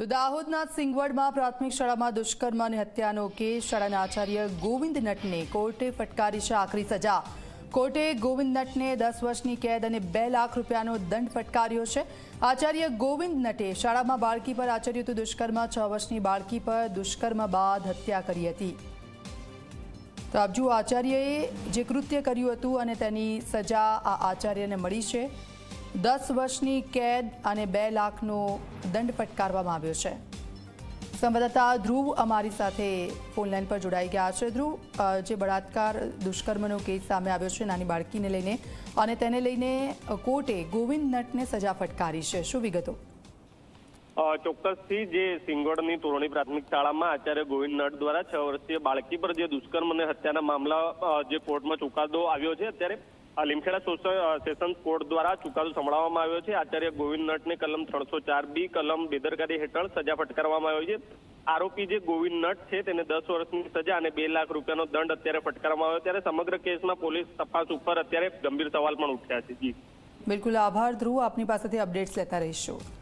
તો દાહોદના સિંગવડમાં પ્રાથમિક શાળામાં દુષ્કર્મ અને હત્યાનો કેસ. શાળાના આચાર્ય ગોવિંદ નટને કોર્ટે ફટકારી છે આખરી સજા. કોર્ટે ગોવિંદ નટને દસ વર્ષની કેદ અને બે લાખ રૂપિયાનો દંડ ફટકાર્યો છે. આચાર્ય ગોવિંદ નટે શાળામાં બાળકી પર આચર્યું હતું દુષ્કર્મ. છ વર્ષની બાળકી પર દુષ્કર્મ બાદ હત્યા કરી હતી. તો આપ આચાર્યએ જે કૃત્ય કર્યું હતું અને તેની સજા આ આચાર્યને મળી છે. દસ વર્ષની કેદ અને બે લાખનો દંડ ફટકારવામાં આવ્યો છે. સંવાદદાતા ધ્રુવ અમારી સાથે ફોનલાઈન પર જોડાઈ ગયા છે. ધ્રુવ જે બળાત્કાર દુષ્કર્મનો કેસ સામે આવ્યો છે નાની બાળકીને લઈને અને તેને લઈને કોર્ટે ગોવિંદ નટને સજા ફટકારી છે. શું વિગતો? ચોક્કસથી જે સિંગોડની તોરણી પ્રાથમિક શાળામાં આચાર્ય ગોવિંદ નટ દ્વારા છ વર્ષીય બાળકી પર જે દુષ્કર્મ અને હત્યાના મામલા જે કોર્ટમાં ચુકાદો આવ્યો છે, અત્યારે લીમખેડા અ, સેશન્સ કોર્ટ દ્વારા ચુકાદો સંભળાવવામાં આવ્યો છે. આચાર્ય ગોવિંદ નટને કલમ ત્રણસો ચાર બી કલમ બેદરકારી હેઠળ સજા ફટકારવામાં આવી છે. આરોપી જે ગોવિંદ નટ છે તેને દસ વર્ષની સજા અને બે લાખ રૂપિયાનો દંડ અત્યારે ફટકારવામાં આવ્યો. ત્યારે સમગ્ર કેસમાં પોલીસ તપાસ ઉપર અત્યારે ગંભીર સવાલ પણ ઉઠ્યા છે. જી. બિલકુલ આભાર ધ્રુવ આપની પાસેથી અપડેટ્સ લેતા રહીશું.